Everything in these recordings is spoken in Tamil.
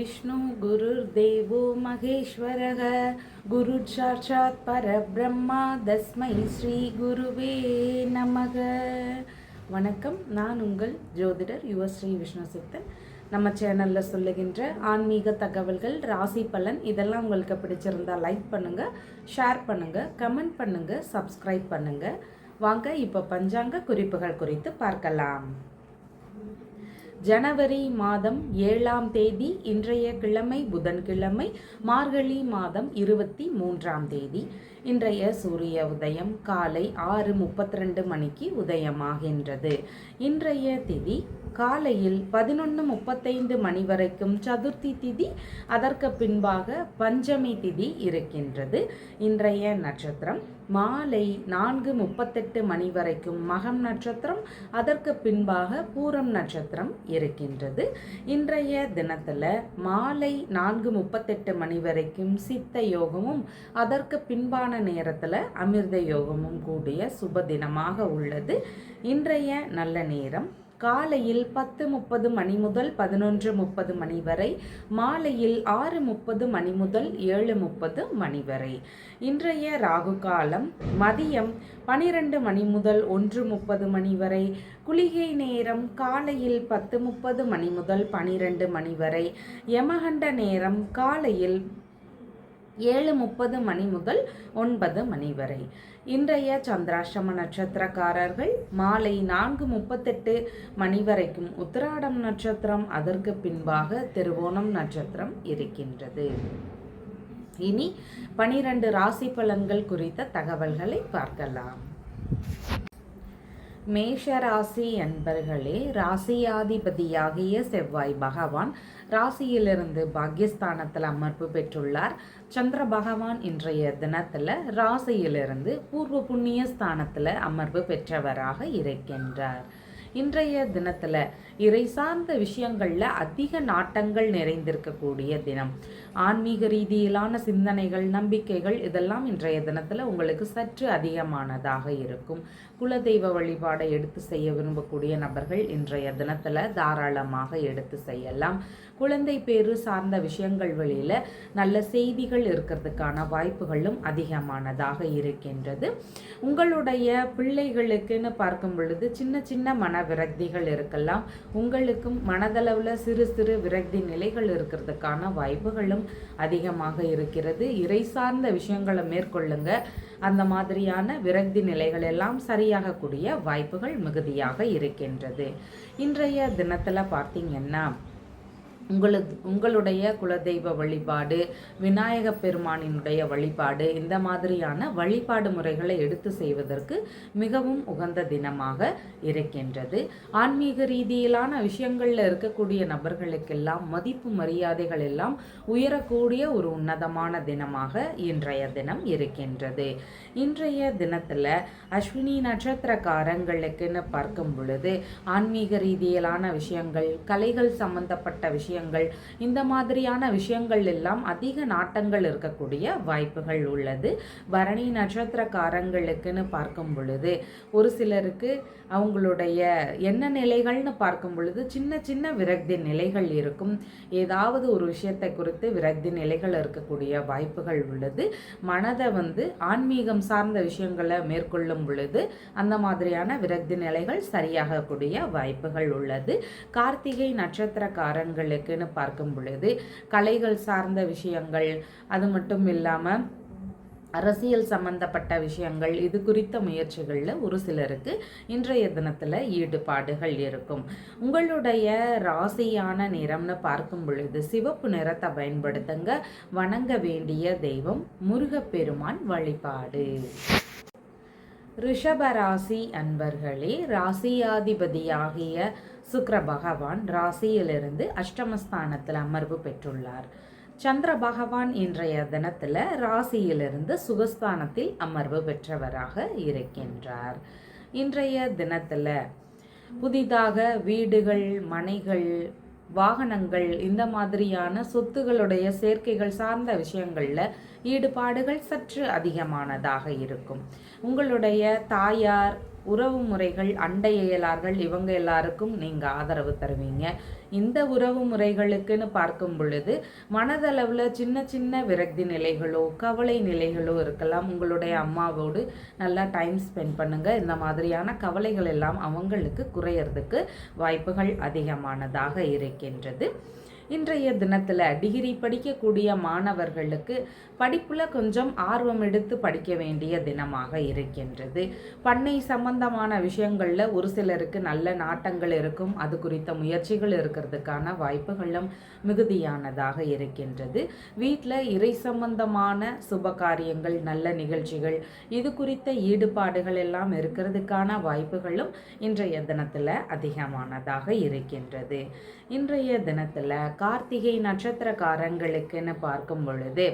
गुरुर्विष्णु गुरुर्देवो महेश्वरः गुरुसाक्षात् परब्रह्मा தஸ்மை ஸ்ரீ குருவே நமக வணக்கம் நான் உங்கள் ஜோதிடர் யுவஸ்ரீ விஷ்ணு சித்தன் நம்ம சேனலில் சொல்லுகின்ற ஆன்மீக தகவல்கள் ராசி பலன் இதெல்லாம் உங்களுக்கு பிடிச்சிருந்தா லைக் பண்ணுங்கள் ஷேர் பண்ணுங்கள் கமெண்ட் பண்ணுங்கள் சப்ஸ்கிரைப் பண்ணுங்கள் வாங்க இப்போ பஞ்சாங்க குறிப்புகள் குறித்து பார்க்கலாம் ஜனவரி மாதம் ஏழாம் தேதி இன்றைய கிழமை புதன்கிழமை மார்கழி மாதம் இருபத்தி மூன்றாம் தேதி. இன்றைய சூரிய உதயம் காலை ஆறு முப்பத்தி ரெண்டு மணிக்கு உதயமாகின்றது. இன்றைய திதி காலையில் பதினொன்று முப்பத்தைந்து மணி வரைக்கும் சதுர்த்தி திதி அதற்கு பின்பாக பஞ்சமி திதி இருக்கின்றது. இன்றைய நட்சத்திரம் மாலை நான்கு முப்பத்தெட்டு மணி வரைக்கும் மகம் நட்சத்திரம் அதற்கு பின்பாக பூரம் நட்சத்திரம் இருக்கின்றது. இன்றைய தினத்தில் மாலை நான்கு முப்பத்தெட்டு மணி வரைக்கும் சித்த யோகமும் அதற்கு பின்பான நேரத்தில் அமிர்த யோகமும் கூடிய சுப தினமாக உள்ளது. இன்றைய நல்ல நேரம். காலையில் பத்து முப்பது மணி முதல் பதினொன்று முப்பது மணி வரை மாலையில் ஆறு முப்பது மணி முதல் ஏழு முப்பது மணி வரை. இன்றைய ராகு காலம் மதியம் பனிரெண்டு மணி முதல் ஒன்று முப்பது மணி வரை குளிகை நேரம் காலையில் பத்து முப்பது மணி முதல் பனிரெண்டு மணி வரை. யமகண்ட நேரம் காலையில் ஏழு முப்பது மணி முதல் ஒன்பது மணி வரை. இன்றைய சந்திராஷ்டம நட்சத்திரக்காரர்கள் மாலை நான்கு முப்பத்தெட்டு மணி வரைக்கும் உத்திராடம் நட்சத்திரம் அதற்கு பின்பாக திருவோணம் நட்சத்திரம் இருக்கின்றது. இனி பனிரெண்டு ராசி பலன்கள் குறித்த தகவல்களை பார்க்கலாம். மேஷ ராசி அன்பர்களே ராசியாதிபதியாகிய செவ்வாய் பகவான் ராசியிலிருந்து பாக்யஸ்தானத்தில் அமர்வு பெற்றுள்ளார். சந்திர பகவான் இன்றைய தினத்தில் ராசியிலிருந்து பூர்வ புண்ணிய ஸ்தானத்தில் அமர்வு பெற்றவராக இருக்கின்றார். இன்றைய தினத்தில் இறை சார்ந்த விஷயங்களில் அதிக நாட்டங்கள் நிறைந்திருக்கக்கூடிய தினம். ஆன்மீக ரீதியிலான சிந்தனைகள் நம்பிக்கைகள் இதெல்லாம் இன்றைய தினத்தில் உங்களுக்கு சற்று அதிகமானதாக இருக்கும். குலதெய்வ வழிபாடை எடுத்து செய்ய விரும்பக்கூடிய நபர்கள் இன்றைய தினத்தில் தாராளமாக எடுத்து செய்யலாம். குழந்தை பேரு சார்ந்த விஷயங்கள் வழியில் நல்ல செய்திகள் இருக்கிறதுக்கான வாய்ப்புகளும் அதிகமானதாக இருக்கின்றது. உங்களுடைய பிள்ளைகளுக்குன்னு பார்க்கும் பொழுது சின்ன சின்ன மன விரக்திகள் இருக்கலாம். உங்களுக்கும் மனதளவில் சிறு சிறு விரக்தி நிலைகள் இருக்கிறதுக்கான வாய்ப்புகளும் அதிகமாக இருக்கிறது. இறை சார்ந்த விஷயங்களை மேற்கொள்ளுங்க. அந்த மாதிரியான விரக்தி நிலைகள் எல்லாம் சரியாகக்கூடிய வாய்ப்புகள் மிகுதியாக இருக்கின்றது. இன்றைய தினத்தில் பார்த்தீங்கன்னா உங்களது உங்களுடைய குலதெய்வ வழிபாடு விநாயக பெருமானினுடைய வழிபாடு இந்த மாதிரியான வழிபாடு முறைகளை எடுத்து செய்வதற்கு மிகவும் உகந்த தினமாக இருக்கின்றது. ஆன்மீக ரீதியிலான விஷயங்களில் இருக்கக்கூடிய நபர்களுக்கெல்லாம் மதிப்பு மரியாதைகள் எல்லாம் உயரக்கூடிய ஒரு உன்னதமான தினமாக இன்றைய தினம் இருக்கின்றது. இன்றைய தினத்தில் அஸ்வினி நட்சத்திரக்காரங்களுக்குன்னு பார்க்கும் பொழுது ஆன்மீக ரீதியிலான விஷயங்கள் கலைகள் சம்பந்தப்பட்ட விஷயங்கள் இந்த மாதிரியான விஷயங்கள் எல்லாம் அதிக நாட்டங்கள் இருக்கக்கூடிய வாய்ப்புகள் உள்ளது. பரணி நட்சத்திரக்காரங்களுக்குன்னு பார்க்கும் பொழுது ஒரு சிலருக்கு அவங்களுடைய என்ன நிலைகள்னு பார்க்கும் பொழுது சின்ன சின்ன விரக்தி நிலைகள் இருக்கும். ஏதாவது ஒரு விஷயத்தை குறித்து விரக்தி நிலைகள் இருக்கக்கூடிய வாய்ப்புகள் உள்ளது. மனதை வந்து ஆன்மீகம் சார்ந்த விஷயங்களை மேற்கொள்ளும் பொழுது அந்த மாதிரியான விரக்தி நிலைகள் சரியாகக்கூடிய வாய்ப்புகள் உள்ளது. கார்த்திகை இருக்குன்னு பார்க்கும் பொழுது கலைகள் சார்ந்த விஷயங்கள் அது மட்டும் இல்லாமல் அரசியல் சம்பந்தப்பட்ட விஷயங்கள் இது குறித்த முயற்சிகளில் ஒரு சிலருக்கு இன்றைய தினத்தில் ஈடுபாடுகள் இருக்கும். உங்களுடைய ராசியான நிறம்னு பார்க்கும் பொழுது சிவப்பு நிறத்தை பயன்படுத்துங்க. வணங்க வேண்டிய தெய்வம் முருகப்பெருமான் வழிபாடு. ரிஷபராசி அன்பர்களே ராசியாதிபதியாகிய சுக்கர பகவான் ராசியிலிருந்து அஷ்டமஸ்தானத்தில் அமர்வு பெற்றுள்ளார். சந்திர பகவான் இன்றைய தினத்தில் ராசியிலிருந்து சுகஸ்தானத்தில் அமர்வு பெற்றவராக இருக்கின்றார். இன்றைய தினத்தில் புதிதாக வீடுகள் மனைகள் வாகனங்கள் இந்த மாதிரியான சொத்துகளுடைய சேர்க்கைகள் சார்ந்த விஷயங்களில் ஈடுபாடுகள் சற்று அதிகமானதாக இருக்கும். உங்களுடைய தாயார் உறவு முறைகள் அண்டை இயலார்கள் இவங்க எல்லாருக்கும் நீங்கள் ஆதரவு தருவீங்க. இந்த உறவு முறைகளுக்குன்னு பார்க்கும் பொழுது மனதளவில் சின்ன சின்ன விரக்தி நிலைகளோ கவலை நிலைகளோ இருக்கலாம். உங்களுடைய அம்மாவோடு நல்லா டைம் ஸ்பெண்ட் பண்ணுங்கள் இந்த மாதிரியான கவலைகள் எல்லாம் அவங்களுக்கு குறையறதுக்கு வாய்ப்புகள் அதிகமானதாக இருக்கின்றது. இன்றைய தினத்தில் டிகிரி படிக்கக்கூடிய மாணவர்களுக்கு படிப்பில் கொஞ்சம் ஆர்வம் எடுத்து படிக்க வேண்டிய தினமாக இருக்கின்றது. பண்ணை சம்பந்தமான விஷயங்களில் ஒரு சிலருக்கு நல்ல நாட்டங்கள் இருக்கும். அது குறித்த முயற்சிகள் இருக்கிறதுக்கான வாய்ப்புகளும் மிகுதியானதாக இருக்கின்றது. வீட்டில் இறை சம்பந்தமான சுப காரியங்கள் நல்ல நிகழ்ச்சிகள் இது குறித்த ஈடுபாடுகள் எல்லாம் இருக்கிறதுக்கான வாய்ப்புகளும் இன்றைய தினத்தில் அதிகமானதாக இருக்கின்றது. இன்றைய தினத்தில் கார்த்திகை நட்சத்திரக்காரங்களுக்குன்னு பார்க்கும் பொழுது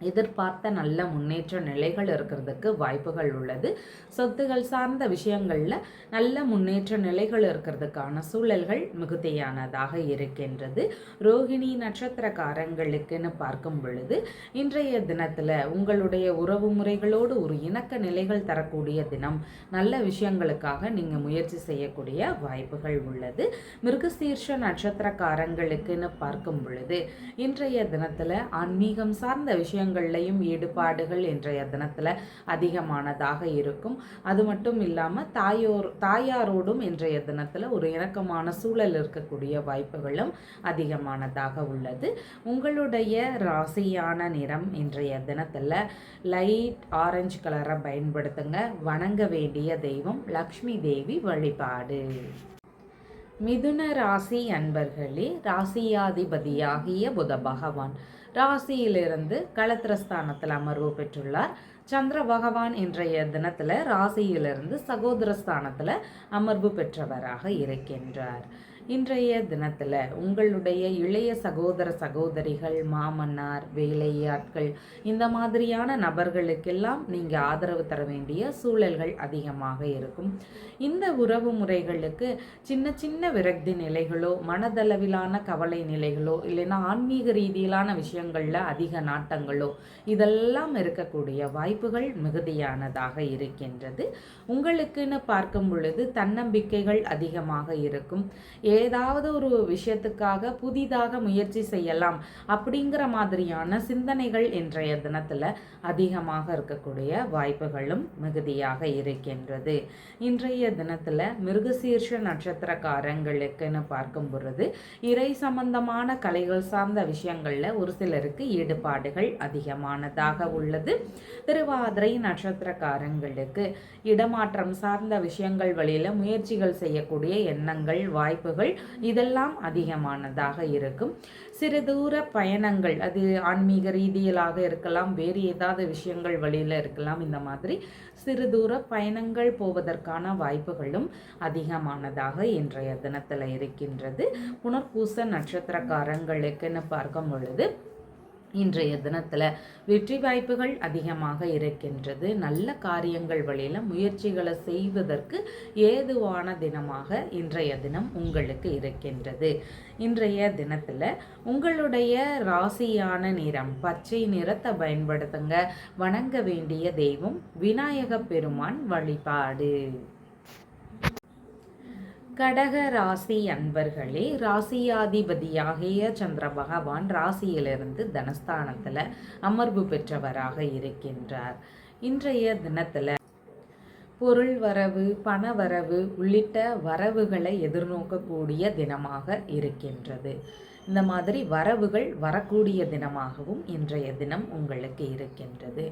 எதிர்பார்த்த நல்ல முன்னேற்ற நிலைகள் இருக்கிறதுக்கு வாய்ப்புகள் உள்ளது. சொத்துகள் சார்ந்த விஷயங்களில் நல்ல முன்னேற்ற நிலைகள் இருக்கிறதுக்கான சூழல்கள் மிகுதியானதாக இருக்கின்றது. ரோகிணி நட்சத்திரக்காரங்களுக்குன்னு பார்க்கும் பொழுது இன்றைய தினத்தில் உங்களுடைய உறவு முறைகளோடு ஒரு இணக்க நிலைகள் தரக்கூடிய தினம் நல்ல விஷயங்களுக்காக நீங்கள் முயற்சி செய்யக்கூடிய வாய்ப்புகள் உள்ளது. மிருகசீர்ஷ நட்சத்திரக்காரங்களுக்குன்னு பார்க்கும் பொழுது இன்றைய தினத்தில் ஆன்மீகம் சார்ந்த விஷயங்கள் விஷயங்கள்லையும் ஈடுபாடுகள் இன்றைய தினத்தில் அதிகமானதாக இருக்கும். அது மட்டும் இல்லாமல் தாயோர் தாயாரோடும் இன்றைய தினத்தில் ஒரு இணக்கமான சூழல் இருக்கக்கூடிய வாய்ப்புகளும் அதிகமானதாக உள்ளது. உங்களுடைய ராசியான நிறம் இன்றைய தினத்தில் லைட் ஆரஞ்சு கலரை பயன்படுத்துங்க. வணங்க வேண்டிய தெய்வம் லக்ஷ்மி தேவி வழிபாடு. மிதுன ராசி அன்பர்களே ராசியாதிபதியாகிய புத பகவான் ராசியிலிருந்து களத்திரஸ்தானத்தில் அமர்வு பெற்றுள்ளார். சந்திர பகவான் இன்றைய தினத்தில் ராசியிலிருந்து சகோதரஸ்தானத்தில் அமர்வு பெற்றவராக இருக்கின்றார். இன்றைய தினத்தில் உங்களுடைய இளைய சகோதர சகோதரிகள் மாமன்னார் வேலையாட்கள் இந்த மாதிரியான நபர்களுக்கெல்லாம் நீங்கள் ஆதரவு தர வேண்டிய சூழல்கள் அதிகமாக இருக்கும். இந்த உறவு முறைகளுக்கு சின்ன சின்ன விரக்தி நிலைகளோ மனதளவிலான கவலை நிலைகளோ இல்லைன்னா ஆன்மீக ரீதியிலான விஷயங்களில் அதிக நாட்டங்களோ இதெல்லாம் இருக்கக்கூடிய வாய்ப்புகள் மிகுதியானதாக இருக்கின்றது. உங்களுக்குன்னு பார்க்கும் பொழுது தன்னம்பிக்கைகள் அதிகமாக இருக்கும். ஏதாவது ஒரு விஷயத்துக்காக புதிதாக முயற்சி செய்யலாம் அப்படிங்கிற மாதிரியான சிந்தனைகள் இன்றைய தினத்தில் அதிகமாக இருக்கக்கூடிய வாய்ப்புகளும் மிகுதியாக இருக்கின்றது. இன்றைய தினத்தில் மிருகசீர்ஷ நட்சத்திரக்காரங்களுக்குன்னு பார்க்கும் பொழுது இறை சம்பந்தமான கலைகள் சார்ந்த விஷயங்களில் ஒரு சிலருக்கு ஈடுபாடுகள் அதிகமானதாக உள்ளது. திருவாதிரை நட்சத்திரக்காரங்களுக்கு இடமாற்றம் சார்ந்த விஷயங்கள் வழியில் முயற்சிகள் செய்யக்கூடிய எண்ணங்கள் வாய்ப்புகள் இதெல்லாம் அதிகமானதாக இருக்கும். சிறு தூர பயணங்கள் அது ஆன்மீக ரீதியிலாக இருக்கலாம் வேறு ஏதாவது விஷயங்கள் வழியில் இருக்கலாம் இந்த மாதிரி சிறு தூர பயணங்கள் போவதற்கான வாய்ப்புகளும் அதிகமானதாக இன்றைய தினத்தில் இருக்கின்றது. புனர்பூச நட்சத்திரக்காரங்களுக்குன்னு பார்க்கும் பொழுது இன்றைய தினத்தில் வெற்றி வாய்ப்புகள் அதிகமாக இருக்கின்றது. நல்ல காரியங்கள் வழியில் முயற்சிகளை செய்வதற்கு ஏதுவான தினமாக இன்றைய தினம் உங்களுக்கு இருக்கின்றது. இன்றைய தினத்தில் உங்களுடைய ராசியான நிறம் பச்சை நிறத்தை பயன்படுத்துங்க. வணங்க வேண்டிய தெய்வம் விநாயக பெருமான் வழிபாடு. கடக ராசி அன்பர்களே ராசியாதிபதியாகிய சந்திர பகவான் ராசியிலிருந்து தனஸ்தானத்தில் அமர்வு பெற்றவராக இருக்கின்றார். இன்றைய தினத்தில் பொருள் வரவு பண வரவு உள்ளிட்ட வரவுகளை எதிர்நோக்கக்கூடிய தினமாக இருக்கின்றது. இந்த மாதிரி வரவுகள் வரக்கூடிய தினமாகவும் இன்றைய தினம் உங்களுக்கு இருக்கின்றது.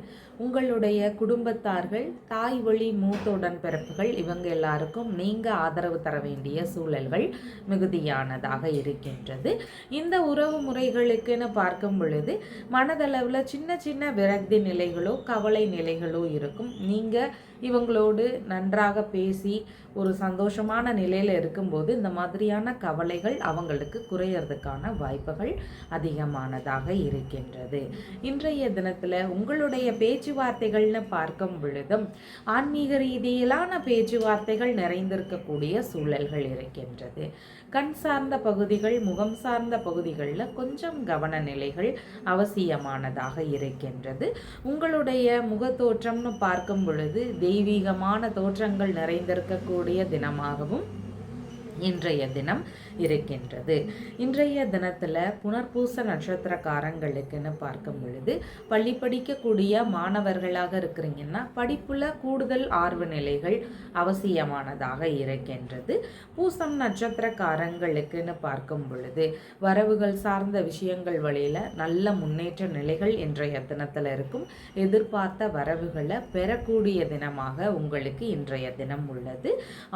உங்களுடைய குடும்பத்தார்கள் தாய் வழி மூத்தோடன் பிறப்புகள் இவங்க எல்லாருக்கும் நீங்கள் ஆதரவு தர வேண்டிய சூழல்கள் மிகுதியானதாக இருக்கின்றது. இந்த உறவு முறைகளுக்குன்னு பார்க்கும் பொழுது மனதளவில் சின்ன சின்ன விரக்தி நிலைகளோ கவலை நிலைகளோ இருக்கும். நீங்கள் இவங்களோடு நன்றாக பேசி ஒரு சந்தோஷமான நிலையில் இருக்கும்போது இந்த மாதிரியான கவலைகள் அவங்களுக்கு குறையிறதுக்கான வாய்ப்புகள் அதிகமானதாக இருக்கின்றது. இன்றைய தினத்தில் உங்களுடைய பேச்சுவார்த்தைகள்னு பார்க்கும் பொழுதும் ஆன்மீக ரீதியிலான பேச்சுவார்த்தைகள் நிறைந்திருக்கக்கூடிய சூழல்கள் இருக்கின்றது. கண் சார்ந்த பகுதிகள் முகம் சார்ந்த பகுதிகளில் கொஞ்சம் கவன நிலைகள் அவசியமானதாக இருக்கின்றது. உங்களுடைய முகத்தோற்றம்னு பார்க்கும் பொழுது தெய்வீகமான தோற்றங்கள் நிறைந்திருக்கக்கூடிய தினமாகவும் இன்றைய தினம் இருக்கின்றது. இன்றைய தினத்தில் புனர்பூச நட்சத்திரக்காரங்களுக்குன்னு பார்க்கும் பொழுது பள்ளி படிக்கக்கூடிய மாணவர்களாக இருக்கிறீங்கன்னா படிப்பில் கூடுதல் ஆர்வ நிலைகள் அவசியமானதாக இருக்கின்றது. பூசம் நட்சத்திரக்காரங்களுக்குன்னு பார்க்கும் பொழுது வரவுகள் சார்ந்த விஷயங்கள் வழியில் நல்ல முன்னேற்ற நிலைகள் இன்றைய தினத்தில் இருக்கும். எதிர்பார்த்த வரவுகளை பெறக்கூடிய தினமாக உங்களுக்கு இன்றைய தினம் உள்ளது.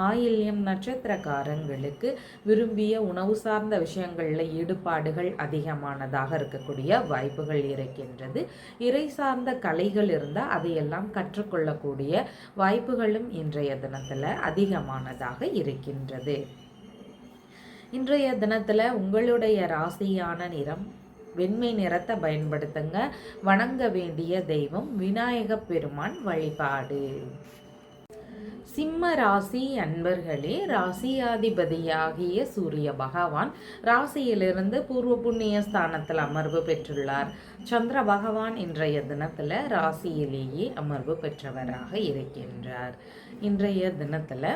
ஆயில்யம் நட்சத்திரக்காரங்களுக்கு விரும்பிய உணவு சார்ந்த விஷயங்களில் ஈடுபாடுகள் அதிகமானதாக இருக்கக்கூடிய வாய்ப்புகள் இருக்கின்றது. இறை சார்ந்த கலைகள் இருந்தால் அதையெல்லாம் கற்றுக்கொள்ளக்கூடிய வாய்ப்புகளும் இன்றைய தினத்தில் அதிகமானதாக இருக்கின்றது. இன்றைய தினத்தில் உங்களுடைய ராசியான நிறம் வெண்மை நிறத்தை பயன்படுத்துங்க. வணங்க வேண்டிய தெய்வம் விநாயக பெருமான் வழிபாடு. சிம்ம ராசி அன்பர்களே ராசியாதிபதியாகிய சூரிய பகவான் ராசியிலிருந்து பூர்வ புண்ணிய ஸ்தானத்தில் அமர்வு பெற்றுள்ளார். சந்திர பகவான் இன்றைய தினத்தில் ராசியிலேயே அமர்வு பெற்றவராக இருக்கின்றார். இன்றைய தினத்தில்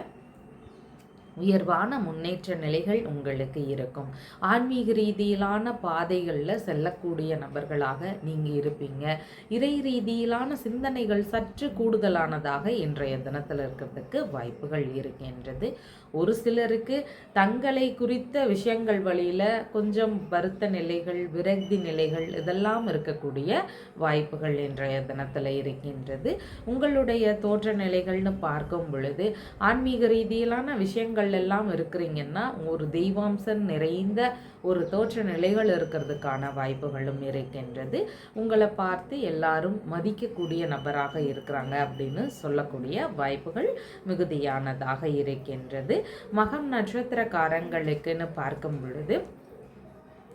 உயர்வான முன்னேற்ற நிலைகள் உங்களுக்கு இருக்கும். ஆன்மீக ரீதியிலான பாதைகளில் செல்லக்கூடிய நபர்களாக நீங்கள் இருப்பீங்க. இறை ரீதியிலான சிந்தனைகள் சற்று கூடுதலானதாக இன்றைய தினத்தில் இருக்கிறதுக்கு வாய்ப்புகள் இருக்கின்றது. ஒரு சிலருக்கு தங்களை குறித்த விஷயங்கள் வழியில் கொஞ்சம் வருத்த நிலைகள் விரக்தி நிலைகள் இதெல்லாம் இருக்கக்கூடிய வாய்ப்புகள் இன்றைய தினத்தில் இருக்கின்றது. உங்களுடைய தோற்ற நிலைகள்னு பார்க்கும் பொழுது ஆன்மீக ரீதியிலான விஷயங்கள் இடங்கள் எல்லாம் இருக்கிறீங்கன்னா ஒரு தெய்வாம்சம் நிறைந்த ஒரு தோற்ற நிலைகள் இருக்கிறதுக்கான வாய்ப்புகளும் இருக்கின்றது. உங்களை பார்த்து எல்லாரும் மதிக்கக்கூடிய நபராக இருக்கிறாங்க அப்படின்னு சொல்லக்கூடிய வாய்ப்புகள் மிகுதியானதாக இருக்கின்றது. மகம் நட்சத்திரக்காரங்களுக்குன்னு பார்க்கும் பொழுது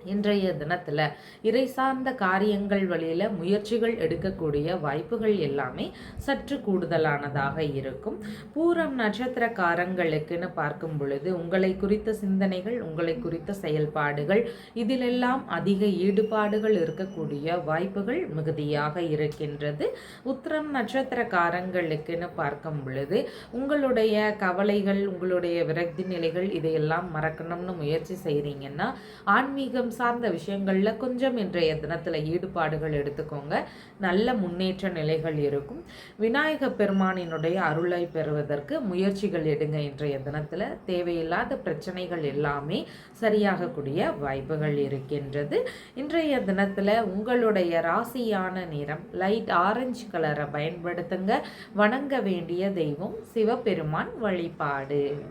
இன்றைய தினத்தில் இறை சார்ந்த காரியங்கள் வழியில் முயற்சிகள் எடுக்கக்கூடிய வாய்ப்புகள் எல்லாமே சற்று கூடுதலானதாக இருக்கும். பூரம் நட்சத்திரக்காரங்களுக்குன்னு பார்க்கும் பொழுது உங்களை குறித்த சிந்தனைகள் உங்களை குறித்த செயல்பாடுகள் இதிலெல்லாம் அதிக ஈடுபாடுகள் இருக்கக்கூடிய வாய்ப்புகள் மிகுதியாக இருக்கின்றது. உத்திரம் நட்சத்திரக்காரங்களுக்குன்னு பார்க்கும் பொழுது உங்களுடைய கவலைகள் உங்களுடைய விரக்தி நிலைகள் இதையெல்லாம் மறக்கணும்னு முயற்சி செய்கிறீங்கன்னா ஆன்மீகம் சார்ந்த விஷயங்களில் கொஞ்சம் இன்றைய தினத்தில் ஈடுபாடுகள் எடுத்துக்கோங்க. நல்ல முன்னேற்ற நிலைகள் இருக்கும். விநாயக பெருமானினுடைய அருளை பெறுவதற்கு முயற்சிகள் எடுங்க இன்றைய தினத்தில். தேவையில்லாத பிரச்சனைகள் எல்லாமே சரியாகக்கூடிய வாய்ப்புகள் இருக்கின்றது. இன்றைய தினத்தில் உங்களுடைய ராசியான நிறம் லைட் ஆரஞ்சு கலரை பயன்படுத்துங்க. வணங்க வேண்டிய தெய்வம் சிவபெருமான் வழிபாடு.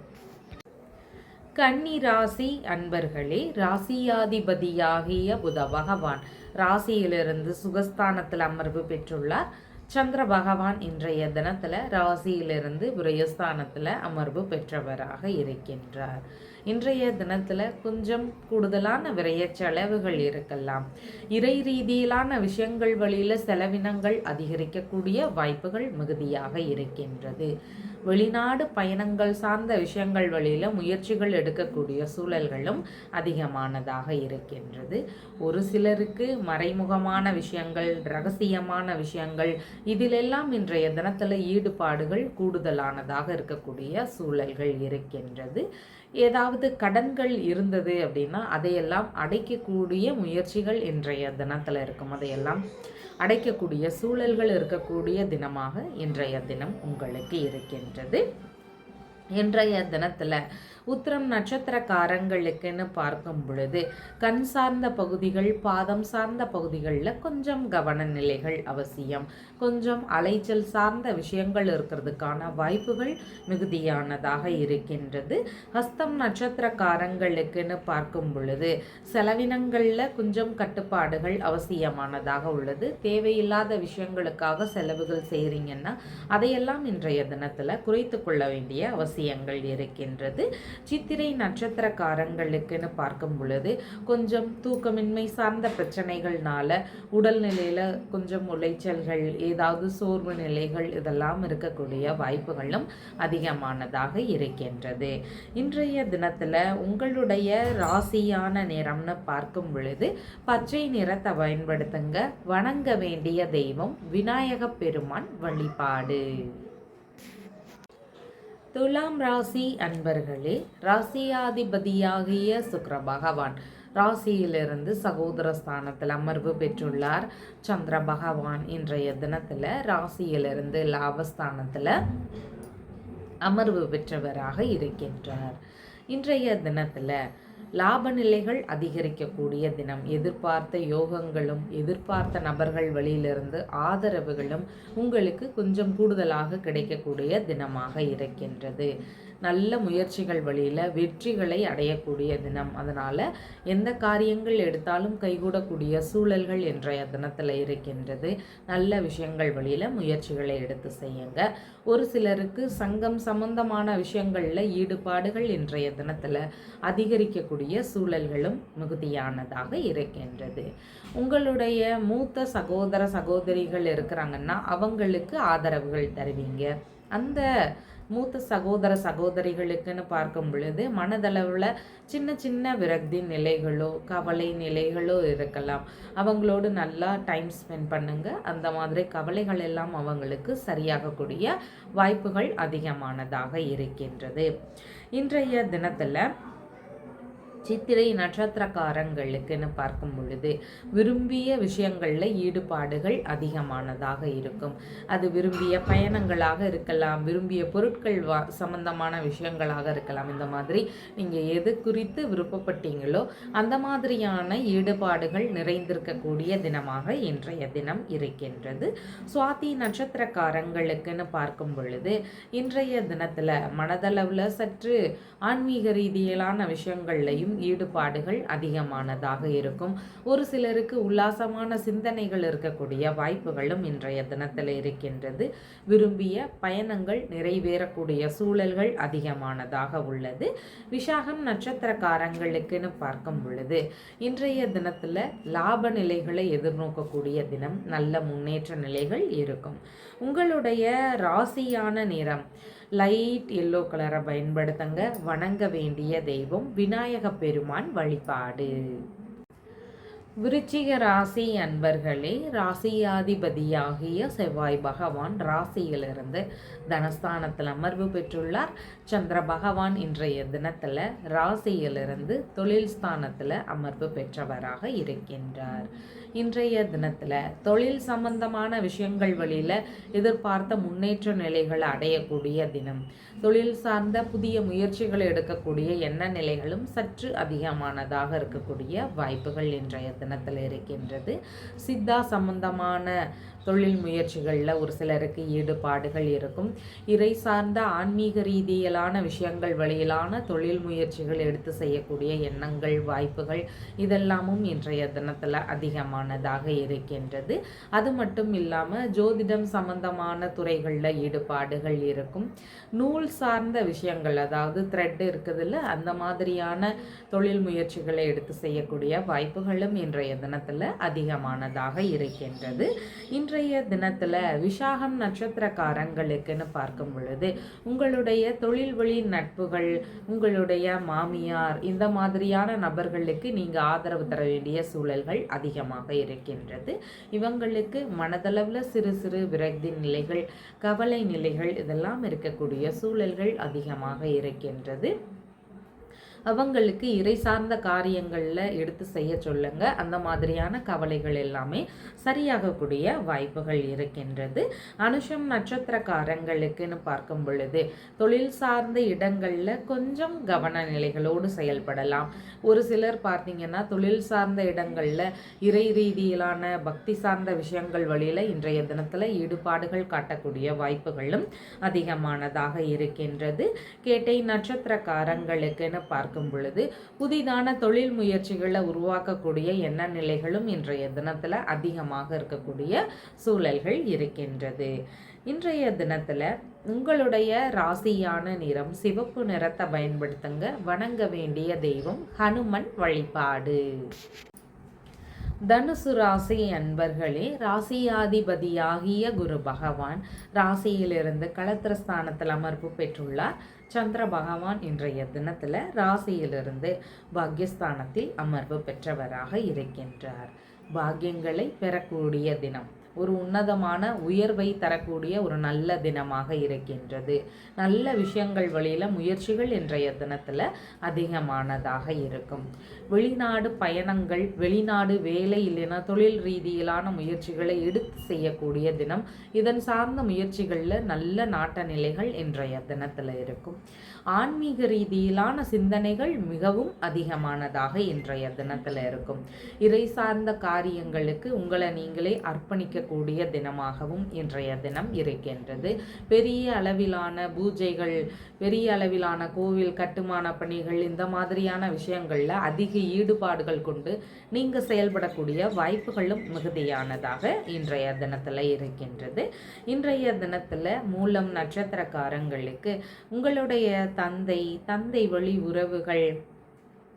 கன்னி ராசி அன்பர்களே ராசியாதிபதியாகிய புத பகவான். ராசியிலிருந்து சுகஸ்தானத்தில் அமர்வு பெற்றுள்ளார். சந்திர பகவான் இன்றைய தினத்தில் ராசியிலிருந்து விரயஸ்தானத்தில் அமர்வு பெற்றவராக இருக்கின்றார். இன்றைய தினத்தில் கொஞ்சம் கூடுதலான விரைய செலவுகள் இருக்கலாம். இறை ரீதியிலான விஷயங்கள் வழியில் செலவினங்கள் அதிகரிக்கக்கூடிய வாய்ப்புகள் மிகுதியாக இருக்கின்றது. வெளிநாடு பயணங்கள் சார்ந்த விஷயங்கள் வழியில் முயற்சிகள் எடுக்கக்கூடிய சூழல்களும் அதிகமானதாக இருக்கின்றது. ஒரு சிலருக்கு மறைமுகமான விஷயங்கள் ரகசியமான விஷயங்கள் இதிலெல்லாம் இன்றைய தினத்தில் ஈடுபாடுகள் கூடுதலானதாக இருக்கக்கூடிய சூழல்கள் இருக்கின்றது. ஏதாவது கடன்கள் இருந்தது அப்படின்னா அதையெல்லாம் அடைக்கக்கூடிய முயற்சிகள் இன்றைய தினத்தில் இருக்கும். அதையெல்லாம் அடைக்கக்கூடிய சூழல்கள் இருக்கக்கூடிய தினமாக இன்றைய தினம் உங்களுக்கு இருக்கின்றது. இன்றைய தினத்தில் உத்திரம் நட்சத்திரக்காரங்களுக்குன்னு பார்க்கும் பொழுது கண் சார்ந்த பகுதிகள் பாதம் சார்ந்த பகுதிகளில் கொஞ்சம் கவன நிலைகள் அவசியம். கொஞ்சம் அலைச்சல் சார்ந்த விஷயங்கள் இருக்கிறதுக்கான வாய்ப்புகள் மிகுதியானதாக இருக்கின்றது. ஹஸ்தம் நட்சத்திரக்காரங்களுக்குன்னு பார்க்கும் பொழுது செலவினங்களில் கொஞ்சம் கட்டுப்பாடுகள் அவசியமானதாக உள்ளது. தேவையில்லாத விஷயங்களுக்காக செலவுகள் செய்கிறீங்கன்னா அதையெல்லாம் இன்றைய தினத்தில் குறைத்து கொள்ள வேண்டிய அவசியங்கள் இருக்கின்றது. சித்திரை நட்சத்திரக்காரங்களுக்குன்னு பார்க்கும் பொழுது கொஞ்சம் தூக்கமின்மை சார்ந்த பிரச்சனைகள்னால உடல்நிலையில் கொஞ்சம் உளைச்சல்கள் ஏதாவது சோர்வு நிலைகள் இதெல்லாம் இருக்கக்கூடிய வாய்ப்புகளும் அதிகமானதாக இருக்கின்றது. இன்றைய தினத்தில் உங்களுடைய ராசியான நிறம்னு பார்க்கும் பொழுது பச்சை நிறத்தை பயன்படுத்துங்க. வணங்க வேண்டிய தெய்வம் விநாயக பெருமான் வழிபாடு. துலாம் ராசி அன்பர்களே ராசியாதிபதியாகிய சுக்கிர பகவான் ராசியிலிருந்து சகோதர ஸ்தானத்தில் அமர்வு பெற்றுள்ளார். சந்திர பகவான் இன்றைய தினத்தில் ராசியிலிருந்து லாபஸ்தானத்தில் அமர்வு பெற்றவராக இருக்கின்றார். இன்றைய தினத்தில் லாப நிலைகள் அதிகரிக்கக்கூடிய தினம். எதிர்பார்த்த யோகங்களும் எதிர்பார்த்த நபர்கள் வழியிலிருந்து ஆதரவுகளும் உங்களுக்கு கொஞ்சம் கூடுதலாக கிடைக்கக்கூடிய தினமாக இருக்கின்றது. நல்ல முயற்சிகள் வழியில் வெற்றிகளை அடையக்கூடிய தினம். அதனால் எந்த காரியங்கள் எடுத்தாலும் கைகூடக்கூடிய சூழல்கள் இன்றைய தினத்தில் இருக்கின்றது. நல்ல விஷயங்கள் வழியில் முயற்சிகளை எடுத்து செய்யுங்க. ஒரு சிலருக்கு சங்கம் சம்பந்தமான விஷயங்களில் ஈடுபாடுகள் இன்றைய தினத்தில் அதிகரிக்கக்கூடிய சூழல்களும் மிகுதியானதாக இருக்கின்றது. உங்களுடைய மூத்த சகோதர சகோதரிகள் இருக்கிறாங்கன்னா அவங்களுக்கு ஆதரவுகள் தருவீங்க. அந்த மூத்த சகோதர சகோதரிகளுக்குன்னு பார்க்கும் பொழுது மனதளவில் சின்ன சின்ன விரக்தி நிலைகளோ கவலை நிலைகளோ இருக்கலாம். அவங்களோடு நல்லா டைம் ஸ்பெண்ட் பண்ணுங்கள் அந்த மாதிரி கவலைகள் எல்லாம் அவங்களுக்கு சரியாகக்கூடிய வாய்ப்புகள் அதிகமானதாக இருக்கின்றது. இன்றைய தினத்தில் சித்திரை நட்சத்திரக்காரங்களுக்குன்னு பார்க்கும் பொழுது விரும்பிய விஷயங்களில் ஈடுபாடுகள் அதிகமானதாக இருக்கும். அது விரும்பிய பயணங்களாக இருக்கலாம் விரும்பிய பொருட்கள் வா சம்பந்தமான விஷயங்களாக இருக்கலாம். இந்த மாதிரி நீங்கள் எது குறித்து விருப்பப்பட்டீங்களோ அந்த மாதிரியான ஈடுபாடுகள் நிறைந்திருக்கக்கூடிய தினமாக இன்றைய தினம் இருக்கின்றது. சுவாதி நட்சத்திரக்காரங்களுக்குன்னு பார்க்கும் பொழுது இன்றைய தினத்தில் மனதளவில் சற்று ஆன்மீக ரீதியிலான விஷயங்கள்லையும் ஈடுபாடுகள் அதிகமானதாக இருக்கும். ஒரு சிலருக்கு உல்லாசமான சிந்தனைகள் இருக்கக்கூடிய வாய்ப்புகளும் இன்றைய தினத்தில் இருக்கின்றது. விரும்பிய பயணங்கள் நிறைவேறக்கூடிய சூழல்கள் அதிகமானதாக உள்ளது. விஷாகம் நட்சத்திரக்காரங்களுக்குன்னு பார்க்கும் பொழுது இன்றைய தினத்தில் லாப நிலைகளை எதிர்நோக்கக்கூடிய தினம் நல்ல முன்னேற்ற நிலைகள் இருக்கும். உங்களுடைய ராசியான நிறம் லைட் எல்லோ கலரை பயன்படுத்துங்க. வணங்க வேண்டிய தெய்வம் விநாயக பெருமான் வழிபாடு. விருச்சிக ராசி அன்பர்களே ராசியாதிபதியாகிய செவ்வாய் பகவான் ராசியிலிருந்து தனஸ்தானத்தில் அமர்வு பெற்றுள்ளார். சந்திர பகவான் இன்றைய தினத்தில் ராசியிலிருந்து தொழில் ஸ்தானத்தில் அமர்வு பெற்றவராக இருக்கின்றார். இன்றைய தினத்தில் தொழில் சம்பந்தமான விஷயங்கள் வழியில் எதிர்பார்த்த முன்னேற்ற நிலைகளை அடையக்கூடிய தினம். தொழில் சார்ந்த புதிய முயற்சிகளை எடுக்கக்கூடிய எண்ண நிலைகளும் சற்று அதிகமானதாக இருக்கக்கூடிய வாய்ப்புகள் இன்றைய தினத்தில் இருக்கின்றது. சித்தா சம்பந்தமான தொழில் முயற்சிகளில் ஒரு சிலருக்கு ஈடுபாடுகள் இருக்கும். இறை சார்ந்த ஆன்மீக ரீதியிலான விஷயங்கள் வழியிலான தொழில் முயற்சிகள் எடுத்து செய்யக்கூடிய எண்ணங்கள் வாய்ப்புகள் இதெல்லாமும் இன்றைய தினத்தில் அதிகமானதாக இருக்கின்றது. அது மட்டும் இல்லாமல் ஜோதிடம் சம்பந்தமான துறைகளில் ஈடுபாடுகள் இருக்கும். நூல் சார்ந்த விஷயங்கள் அதாவது த்ரெட் இருக்குதுல்ல அந்த மாதிரியான தொழில் முயற்சிகளை எடுத்து செய்யக்கூடிய வாய்ப்புகளும் இன்றைய தினத்தில் அதிகமானதாக இருக்கின்றது. இன்று இன்றைய தினத்தில் விஷாகம் நட்சத்திரக்காரங்களுக்குன்னு பார்க்கும் பொழுது உங்களுடைய தொழில் வழி நட்புகள் உங்களுடைய மாமியார் இந்த மாதிரியான நபர்களுக்கு நீங்கள் ஆதரவு தர வேண்டிய சூழல்கள் அதிகமாக இருக்கின்றது. இவங்களுக்கு மனதளவில் சிறு சிறு விரக்தி நிலைகள் கவலை நிலைகள் இதெல்லாம் இருக்கக்கூடிய சூழல்கள் அதிகமாக இருக்கின்றது. அவங்களுக்கு இறை சார்ந்த காரியங்களில் எடுத்து செய்ய சொல்லுங்க. அந்த மாதிரியான கவலைகள் எல்லாமே சரியாகக்கூடிய வாய்ப்புகள் இருக்கின்றது. அனுஷம் நட்சத்திரக்காரங்களுக்குன்னு பார்க்கும் பொழுது தொழில் சார்ந்த இடங்களில் கொஞ்சம் கவன நிலைகளோடு செயல்படலாம். ஒரு சிலர் பார்த்தீங்கன்னா தொழில் சார்ந்த இடங்களில் இறை ரீதியிலான பக்தி சார்ந்த விஷயங்கள் வழியில் இன்றைய தினத்தில் ஈடுபாடுகள் காட்டக்கூடிய வாய்ப்புகளும் அதிகமானதாக இருக்கின்றது. கேட்டை நட்சத்திரக்காரங்களுக்குன்னு பார்க்க பார்க்கும் பொழுது புதிதான தொழில் முயற்சிகளை உருவாக்கக்கூடிய எண்ண நிலைகளும் இன்றைய தினத்தில் அதிகமாக இருக்கக்கூடிய சூழல்கள் இருக்கின்றது. இன்றைய தினத்தில் உங்களுடைய ராசியான நிறம் சிவப்பு நிறத்தை பயன்படுத்துங்க. வணங்க வேண்டிய தெய்வம் ஹனுமன் வழிபாடு. தனுசு ராசி அன்பர்களே ராசியாதிபதியாகிய குரு பகவான் ராசியிலிருந்து களத்திரஸ்தானத்தில் அமர்வு பெற்றுள்ளார். சந்திர பகவான் இன்றைய தினத்தில் ராசியிலிருந்து பாக்யஸ்தானத்தில் அமர்வு பெற்றவராக இருக்கின்றார். பாக்கியங்களை பெறக்கூடிய தினம். ஒரு உன்னதமான உயர்வை தரக்கூடிய ஒரு நல்ல தினமாக இருக்கின்றது. நல்ல விஷயங்கள் வழியில் முயற்சிகள் இன்றைய தினத்தில் அதிகமானதாக இருக்கும். வெளிநாடு பயணங்கள் வெளிநாடு வேலை இல்லைன்னா தொழில் ரீதியிலான முயற்சிகளை எடுத்து செய்யக்கூடிய தினம். இதன் சார்ந்த முயற்சிகளில் நல்ல நாட்ட நிலைகள் இன்றைய தினத்தில் இருக்கும். ஆன்மீக ரீதியிலான சிந்தனைகள் மிகவும் அதிகமானதாக இன்றைய தினத்தில் இருக்கும். இறை சார்ந்த காரியங்களுக்கு உங்களை நீங்களே அர்ப்பணிக்க அர்ப்பணிக்கக்கூடிய தினமாகவும் இன்றைய தினம் இருக்கின்றது. பெரிய அளவிலான பூஜைகள் பெரிய அளவிலான கோவில் கட்டுமான பணிகள் இந்த மாதிரியான விஷயங்களில் அதிக ஈடுபாடுகள் கொண்டு நீங்கள் செயல்படக்கூடிய வாய்ப்புகளும் மிகுதியானதாக இன்றைய தினத்தில் இருக்கின்றது. இன்றைய தினத்தில் மூலம் நட்சத்திரக்காரங்களுக்கு உங்களுடைய தந்தை தந்தை வழி உறவுகள்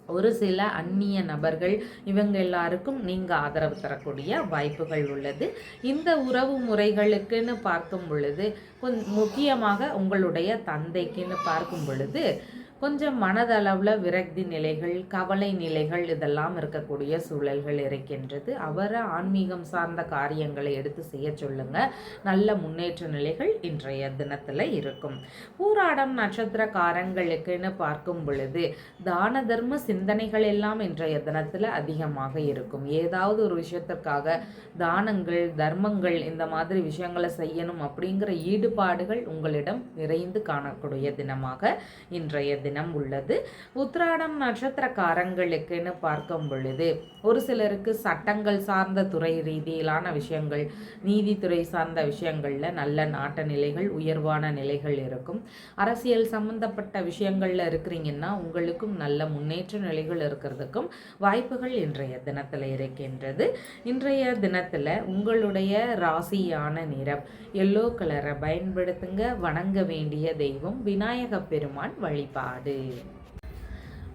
ஒரு சில அந்நிய நபர்கள் இவங்க எல்லாருக்கும் நீங்கள் ஆதரவு தரக்கூடிய வாய்ப்புகள் உள்ளது. இந்த உறவு முறைகளுக்குன்னு பார்க்கும் பொழுது முக்கியமாக உங்களுடைய தந்தைக்குன்னு பார்க்கும் பொழுது கொஞ்சம் மனதளவில் விரக்தி நிலைகள் கவலை நிலைகள் இதெல்லாம் இருக்கக்கூடிய சூழல்கள் இருக்கின்றது. அவரை ஆன்மீகம் சார்ந்த காரியங்களை எடுத்து செய்ய சொல்லுங்க. நல்ல முன்னேற்ற நிலைகள் இன்றைய தினத்தில் இருக்கும். பூராடம் நட்சத்திரக்காரங்களுக்குன்னு பார்க்கும் பொழுது தான தர்ம சிந்தனைகள் எல்லாம் இன்றைய தினத்தில் அதிகமாக இருக்கும். ஏதாவது ஒரு விஷயத்திற்காக தானங்கள் தர்மங்கள் இந்த மாதிரி விஷயங்களை செய்யணும் அப்படிங்கிற ஈடுபாடுகள் உங்களிடம் நிறைந்து காணக்கூடிய தினமாக இன்றைய தினம் தினம் உள்ளது. உத்ராடம் நட்சத்திரக்காரங்களுக்குன்னு பார்க்கும் பொழுது ஒரு சிலருக்கு சட்டங்கள் சார்ந்த துறை ரீதியிலான விஷயங்கள் நீதித்துறை சார்ந்த விஷயங்களில் நல்ல நாட்ட நிலைகள் உயர்வான நிலைகள் இருக்கும். அரசியல் சம்பந்தப்பட்ட விஷயங்களில் இருக்கிறீங்கன்னா உங்களுக்கும் நல்ல முன்னேற்ற நிலைகள் இருக்கிறதுக்கும் வாய்ப்புகள் இன்றைய தினத்தில் இருக்கின்றது. இன்றைய தினத்தில் உங்களுடைய ராசியான நிறம் எல்லோ கலரை பயன்படுத்துங்க. வணங்க வேண்டிய தெய்வம் விநாயக பெருமான் வழிபாடு. உள்ளது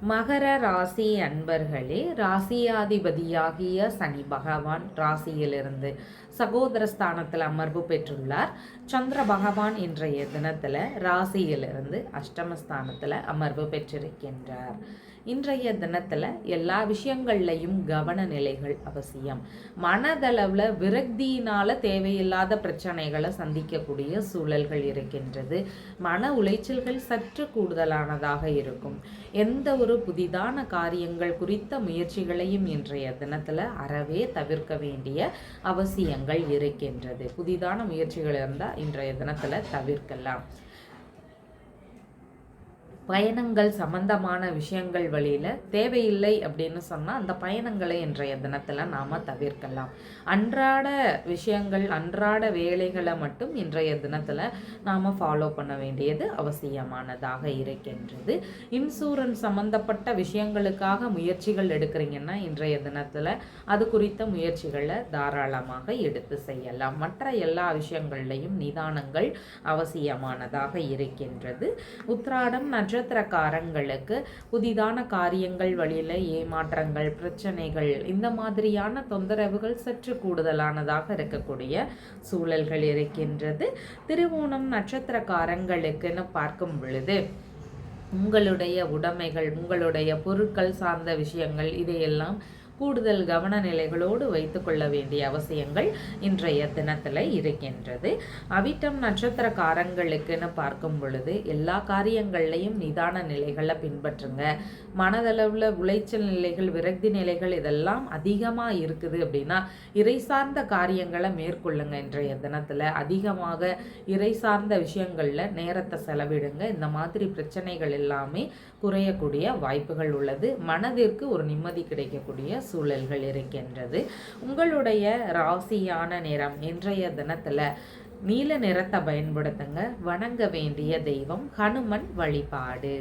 மகர ராசி அன்பர்களே ராசியாதிபதியாகிய சனி பகவான் ராசியிலிருந்து சகோதர ஸ்தானத்தில் அமர்வு பெற்றுள்ளார். சந்திர பகவான் இன்றைய தினத்தில் ராசியிலிருந்து அஷ்டமஸ்தானத்தில் அமர்வு பெற்றிருக்கின்றார். இன்றைய தினத்தில் எல்லா விஷயங்கள்லையும் கவன நிலைகள் அவசியம். மனதளவில் விரக்தியினால் தேவையில்லாத பிரச்சனைகளை சந்திக்கக்கூடிய சூழல்கள் இருக்கின்றது. மன உளைச்சல்கள் சற்று கூடுதலானதாக இருக்கும். எந்த ஒரு புதிதான காரியங்கள் குறித்த முயற்சிகளையும் இன்றைய தினத்தில் அறவே தவிர்க்க வேண்டிய அவசியங்கள் இருக்கின்றது. புதிதான முயற்சிகள் இருந்தால் இன்றைய தினத்தில் தவிர்க்கலாம். பயணங்கள் சம்பந்தமான விஷயங்கள் வழியில் தேவையில்லை அப்படின்னு சொன்னால் அந்த பயணங்களை இன்றைய தினத்தில் நாம் தவிர்க்கலாம். அன்றாட விஷயங்கள் அன்றாட வேலைகளை மட்டும் இன்றைய தினத்தில் நாம் ஃபாலோ பண்ண வேண்டியது அவசியமானதாக இருக்கின்றது. இன்சூரன்ஸ் சம்மந்தப்பட்ட விஷயங்களுக்காக முயற்சிகள் எடுக்கிறீங்கன்னா இன்றைய தினத்தில் அது குறித்த முயற்சிகளை தாராளமாக எடுத்து செய்யலாம். மற்ற எல்லா விஷயங்கள்லையும் நிதானங்கள் அவசியமானதாக இருக்கின்றது. உத்ராடம் நற்ற நட்சத்திரக்காரங்களுக்கு புதிதான காரியங்கள் வழியில் ஏமாற்றங்கள் பிரச்சனைகள் இந்த மாதிரியான தொந்தரவுகள் சற்று கூடுதலானதாக இருக்கக்கூடிய சூழல்கள் இருக்கின்றது. திருவோணம் நட்சத்திரக்காரங்களுக்குன்னு பார்க்கும் பொழுது உங்களுடைய உடைமைகள் உங்களுடைய பொருட்கள் சார்ந்த விஷயங்கள் இதையெல்லாம் கூடுதல் கவன நிலைகளோடு வைத்துக்கொள்ள வேண்டிய அவசியங்கள் இன்றைய தினத்தில் இருக்கின்றது. அவிட்டம் நட்சத்திரக்காரங்களுக்குன்னு பார்க்கும் பொழுது எல்லா காரியங்கள்லையும் நிதான நிலைகளை பின்பற்றுங்க. மனதளவில் உளைச்சல் நிலைகள் விரக்தி நிலைகள் இதெல்லாம் அதிகமாக இருக்குது அப்படின்னா இறை சார்ந்த காரியங்களை மேற்கொள்ளுங்க இன்றைய தினத்தில். அதிகமாக இறை சார்ந்த விஷயங்களில் நேரத்தை செலவிடுங்க. இந்த மாதிரி பிரச்சனைகள் எல்லாமே குறையக்கூடிய வாய்ப்புகள் உள்ளது. மனதிற்கு ஒரு நிம்மதி கிடைக்கக்கூடிய சூழல்கள் இருக்கின்றது. உங்களுடைய ராசியான நிறம் இன்றைய தினத்தில் நீல நிறத்தை பயன்படுத்துங்க. வணங்க வேண்டிய தெய்வம் ஹனுமன் வழிபாடு.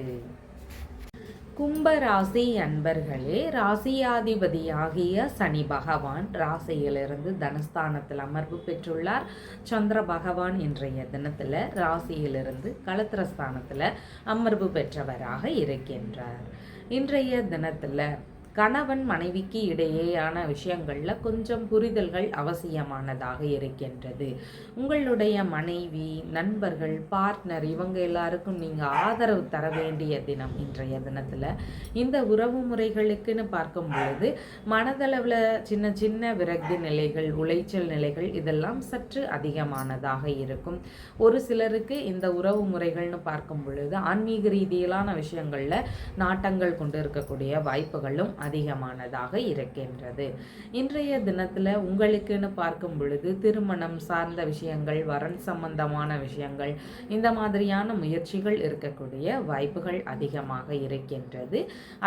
கும்பராசி அன்பர்களே ராசியாதிபதியாகிய சனி பகவான் ராசியிலிருந்து தனஸ்தானத்தில் அமர்வு பெற்றுள்ளார். சந்திர பகவான் இன்றைய தினத்தில் ராசியிலிருந்து களத்திரஸ்தானத்தில் அமர்வு பெற்றவராக இருக்கின்றார். இன்றைய தினத்தில் கணவன் மனைவிக்கு இடையேயான விஷயங்களில் கொஞ்சம் புரிதல்கள் அவசியமானதாக இருக்கின்றது. உங்களுடைய மனைவி நண்பர்கள் பார்ட்னர் இவங்க எல்லாருக்கும் நீங்கள் ஆதரவு தர வேண்டிய தினம் இன்றைய தினத்தில். இந்த உறவு முறைகளுக்குன்னு பார்க்கும் பொழுது மனதளவில் சின்ன சின்ன விரக்தி நிலைகள் உளைச்சல் நிலைகள் இதெல்லாம் சற்று அதிகமானதாக இருக்கும். ஒரு சிலருக்கு இந்த உறவு முறைகள்னு பார்க்கும் பொழுது ஆன்மீக ரீதியிலான விஷயங்களில் நாட்டங்கள் கொண்டு இருக்கக்கூடிய வாய்ப்புகளும் அதிகமானதாக இருக்கின்றது. இன்றைய தினத்தில் உங்களுக்குன்னு பார்க்கும் பொழுது திருமணம் சார்ந்த விஷயங்கள் வரன் சம்பந்தமான விஷயங்கள் இந்த மாதிரியான முயற்சிகள் இருக்கக்கூடிய வாய்ப்புகள் அதிகமாக இருக்கின்றது.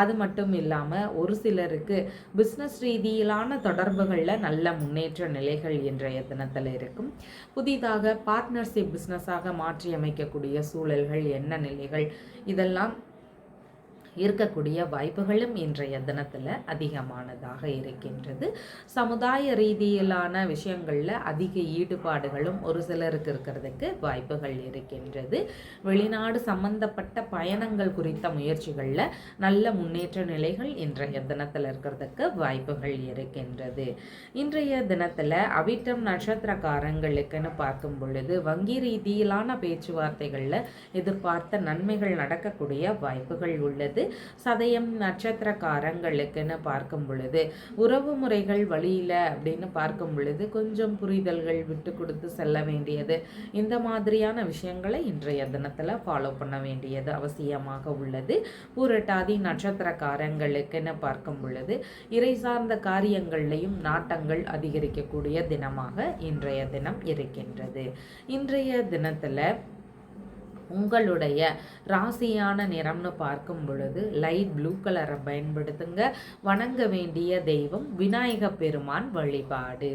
அது மட்டும் இல்லாமல் ஒரு சிலருக்கு பிஸ்னஸ் ரீதியிலான தொடர்புகளில் நல்ல முன்னேற்ற நிலைகள் இன்றைய தினத்தில் இருக்கும். புதிதாக பார்ட்னர்ஷிப் பிஸ்னஸாக மாற்றியமைக்கக்கூடிய சூழல்கள் என்ன நிலைகள் இதெல்லாம் இருக்கக்கூடிய வாய்ப்புகளும் இன்றைய தினத்தில் அதிகமானதாக இருக்கின்றது. சமுதாய ரீதியிலான விஷயங்களில் அதிக ஈடுபாடுகளும் ஒரு சிலருக்கு இருக்கிறதுக்கு வாய்ப்புகள் இருக்கின்றது. வெளிநாடு சம்பந்தப்பட்ட பயணங்கள் குறித்த முயற்சிகளில் நல்ல முன்னேற்ற நிலைகள் இன்றைய தினத்தில் இருக்கிறதுக்கு வாய்ப்புகள் இருக்கின்றது. இன்றைய தினத்தில் அவிட்டம் நட்சத்திரக்காரங்களுக்குன்னு பார்க்கும் பொழுது வங்கி ரீதியிலான பேச்சுவார்த்தைகளில் எதிர்பார்த்த நன்மைகள் நடக்கக்கூடிய வாய்ப்புகள் உள்ளது. சதயம் நட்சத்திரக்காரங்களுக்குன்னு பார்க்கும் பொழுது உறவு முறைகள் வழியில் அப்படின்னு பார்க்கும் பொழுது கொஞ்சம் புரிதல்கள் விட்டு கொடுத்து செல்ல வேண்டியது. இந்த மாதிரியான விஷயங்களை இன்றைய தினத்தில் ஃபாலோ பண்ண வேண்டியது அவசியமாக உள்ளது. பூரட்டாதி நட்சத்திரக்காரங்களுக்குன்னு பார்க்கும் பொழுது இறை சார்ந்த காரியங்கள்லையும் நாட்டங்கள் அதிகரிக்கக்கூடிய தினமாக இன்றைய தினம் இருக்கின்றது. இன்றைய தினத்தில் உங்களுடைய ராசியான நிறம்னு பார்க்கும் பொழுது லைட் ப்ளூ கலரை பயன்படுத்துங்க. வணங்க வேண்டிய தெய்வம் விநாயக பெருமான் வழிபாடு.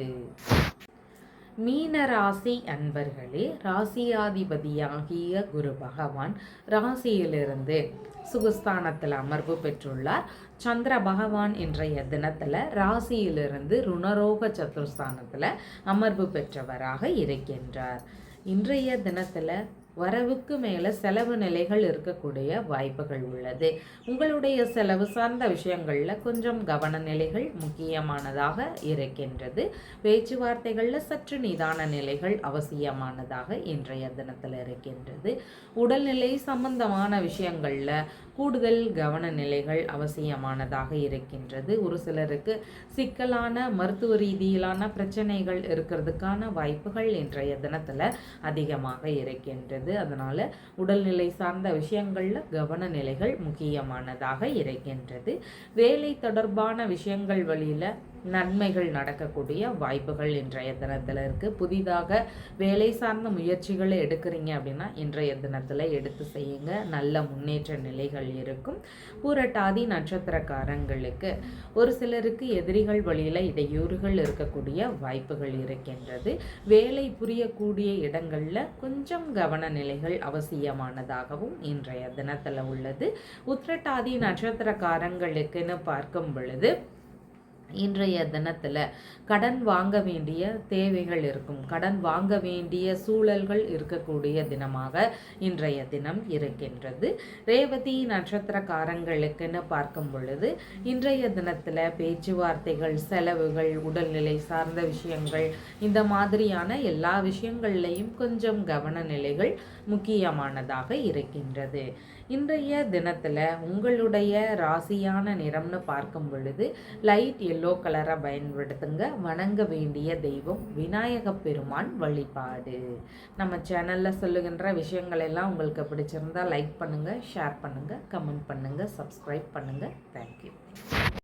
மீன ராசி அன்பர்களே ராசியாதிபதியாகிய குரு பகவான் ராசியிலிருந்து சுகஸ்தானத்தில் அமர்வு பெற்றுள்ளார். சந்திர பகவான் இன்றைய தினத்தில் ராசியிலிருந்து ருணரோக சத்துர்ஸ்தானத்தில் அமர்வு பெற்றவராக இருக்கின்றார். இன்றைய தினத்தில் வரவுக்கு மேலே செலவு நிலைகள் இருக்கக்கூடிய வாய்ப்புகள் உள்ளது. உங்களுடைய செலவு சார்ந்த விஷயங்களில் கொஞ்சம் கவன நிலைகள் முக்கியமானதாக இருக்கின்றது. பேச்சுவார்த்தைகளில் சற்று நிதான நிலைகள் அவசியமானதாக இன்றைய தினத்தில் இருக்கின்றது. உடல்நிலை சம்பந்தமான விஷயங்களில் கூடுதல் கவன நிலைகள் அவசியமானதாக இருக்கின்றது. ஒரு சிலருக்கு சிக்கலான மருத்துவ ரீதியிலான பிரச்சனைகள் இருக்கிறதுக்கான வாய்ப்புகள் இன்றைய தினத்தில் அதிகமாக இருக்கின்றது. இருக்கிறது. அதனால் உடல்நிலை சார்ந்த விஷயங்களில் கவன நிலைகள் முக்கியமானதாக இருக்கின்றது. வேலை தொடர்பான விஷயங்கள் வழியில் நன்மைகள் நடக்கக்கூடிய வாய்ப்புகள் இன்றைய தினத்தில் இருக்குது புதிதாக வேலை சார்ந்த முயற்சிகளை எடுக்கிறீங்க அப்படின்னா இன்றைய தினத்தில் எடுத்து செய்யுங்க. நல்ல முன்னேற்ற நிலைகள் இருக்கும். பூரட்டாதி நட்சத்திரக்காரங்களுக்கு ஒரு சிலருக்கு எதிரிகள் வழியில் இடையூறுகள் இருக்கக்கூடிய வாய்ப்புகள் இருக்கின்றது. வேலை புரியக்கூடிய இடங்களில் கொஞ்சம் கவன நிலைகள் அவசியமானதாகவும் இன்றைய தினத்தில் உள்ளது. உத்திரட்டாதி நட்சத்திரக்காரங்களுக்குன்னு பார்க்கும் பொழுது இன்றைய தினத்தில் கடன் வாங்க வேண்டிய தேவைகள் இருக்கும். கடன் வாங்க வேண்டிய சூழல்கள் இருக்கக்கூடிய தினமாக இன்றைய தினம் இருக்கின்றது. ரேவதி நட்சத்திரக்காரங்களுக்குன்னு பார்க்கும் பொழுது இன்றைய தினத்தில் பேச்சுவார்த்தைகள் செலவுகள் உடல்நிலை சார்ந்த விஷயங்கள் இந்த மாதிரியான எல்லா விஷயங்கள்லையும் கொஞ்சம் கவன நிலைகள் முக்கியமானதாக இருக்கின்றது. இன்றைய தினத்தில் உங்களுடைய ராசியான நிறம்னு பார்க்கும் பொழுது லைட் எல்லோ கலரை பயன்படுத்துங்க. வணங்க வேண்டிய தெய்வம் விநாயக பெருமான் வழிபாடு. நம்ம சேனலில் சொல்லுகின்ற விஷயங்கள் எல்லாம் உங்களுக்கு பிடிச்சிருந்தா லைக் பண்ணுங்கள் ஷேர் பண்ணுங்கள் கமெண்ட் பண்ணுங்கள் சப்ஸ்கிரைப் பண்ணுங்கள் தேங்க்யூ